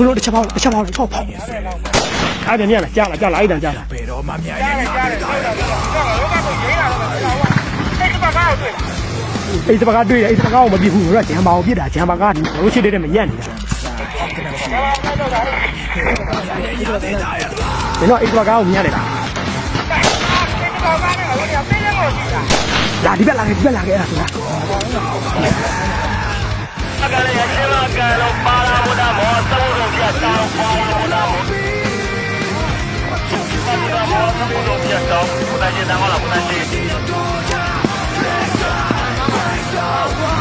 ဘလို့တစ်ချက်ပေါက်တစ်ချက်ပေါက်တစ်ချက်ပေါက်အဲ့ဒါမြင်လားကြားလားကြားလားအဲ့ဒါကြားလားဘယ်တော့မှမြင်ရမှာကြားတယ်ကြားတယ်ကြားတယ်လောကကိုရေးလာတော့ဟိုကအဲ့ဒီဘက်ကောက်တွေ့အဲ့ဒီဘက်ကတွေ့တယ်အဲ့ဒီဘက်ကောက်မပြစ်ဘူးတို့ကဂျမ်ဘာကိုပြစ်တာဂျမ်ဘာကတို့ရှိတဲ့တည်းမရက်နေတာဒီတော့အဲ့ဒီဘက်ကောက်မြင်ရတယ်လားလာဒီဘက်လာခဲ့ဒီဘက်လာခဲ့အဲ့ဒါဆိုတာ新干的呀，新干的巴拉木达摩，什么东西啊？巴拉木达达摩，不带劲，太坏了，不带劲。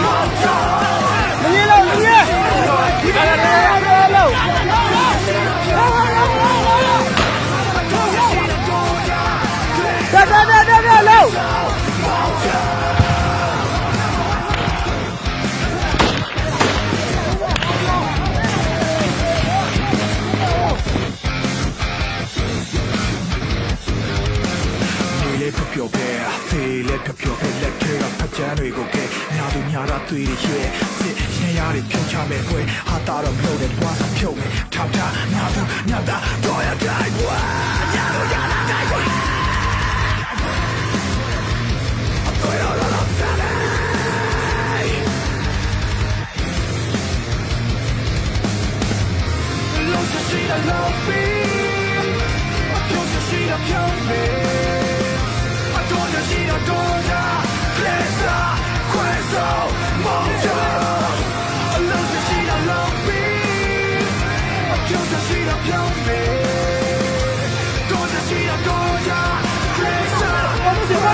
တဲ့ကပြောခဲ့လက်ထဲကဖက်ချမ်းတွေကိုကဲနာသူညာတာသွေးတွေရွှဲစစ်ရှင်းရတွေဖြုတ်ချမယ်ဖွယ်ဟာတာတော့မဟုတ်တဲ့ဘွားဖြုတ်မယ်ထောက်တာနာသူညာတာတော့ရတိုင်းဘွားညာလို့ရတာတိုင်း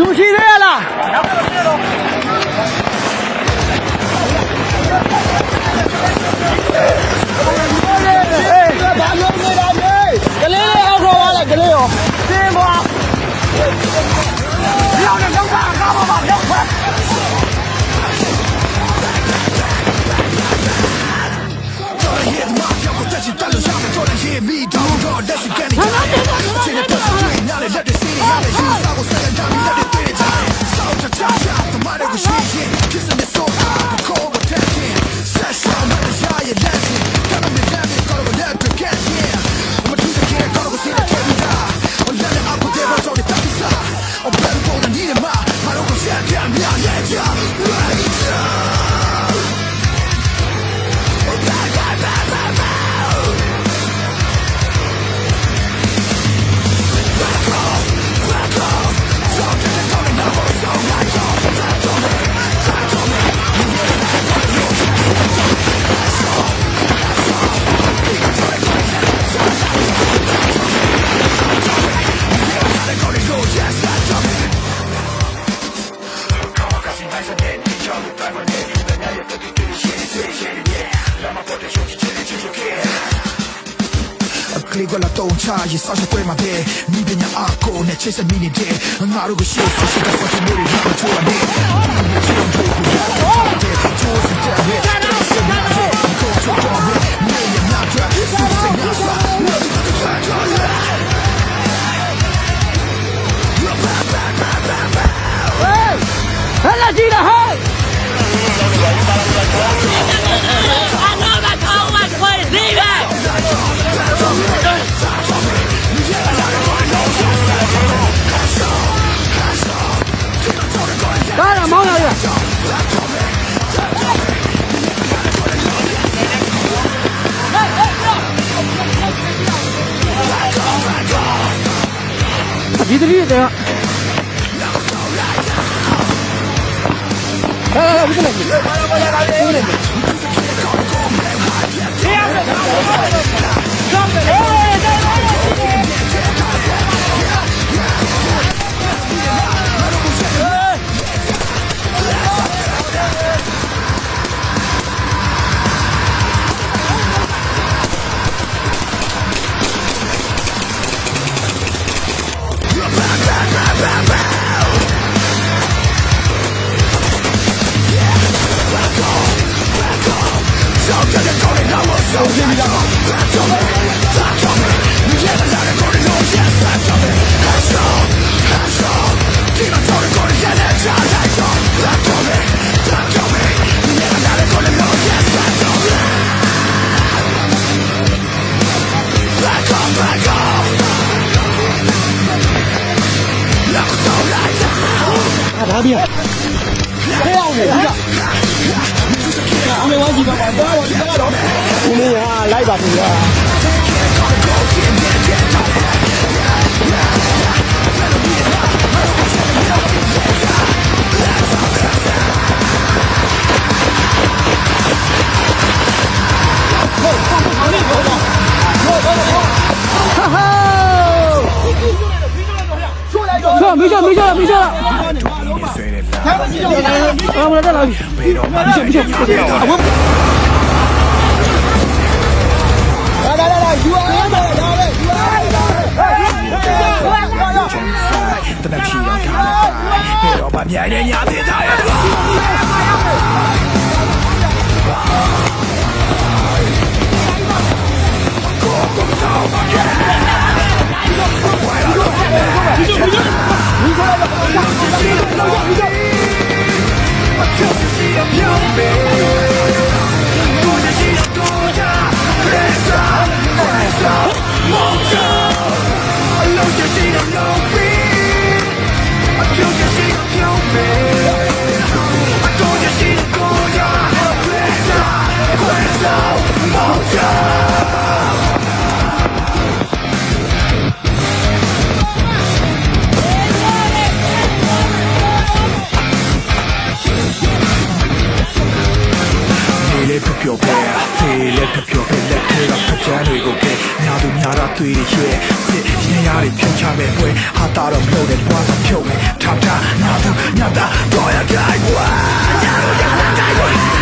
လူရှိသေးရလားကလေးလေးအောက်ခေါ်သွားလိုက်ကလေးရောသင်ပါတုံချရေးဆောက်ချက်ပွဲမှာတဲ့မိပညာအကိုနဲ့ချိတ်ဆက်မိနေတဲ့ငါတို့ကိုရှေ့ဆက်ဆက်တဲ့ဖတ်မှုတွေမှာချိုးရမယ်来，毛小子！鼻子绿的呀！来来来，我给你。Arabia. 来吧，同学。没事没事了，没事了。啊，我来，再来一局。不行，不行，不行，我。တနက်ရှိရတာတော့ဗာမြိုင်နေညာသေးတာရဲ့ပြောပဲသေလက်ကပြောပဲလက်ထဲကဖကြမ်းတွေကိုပဲညာသူညာတာတွေ့ရရွှဲဖြစ်ရင်းရတွေဖြုတ်ချမဲ့ပွဲဟာတာတော့မြုပ်တယ်ပွားတာဖြုတ်မယ်ထပ်တာညာသူညာတာတော့ရကြိုက်ွာညာတို့ညာတိုင်းကို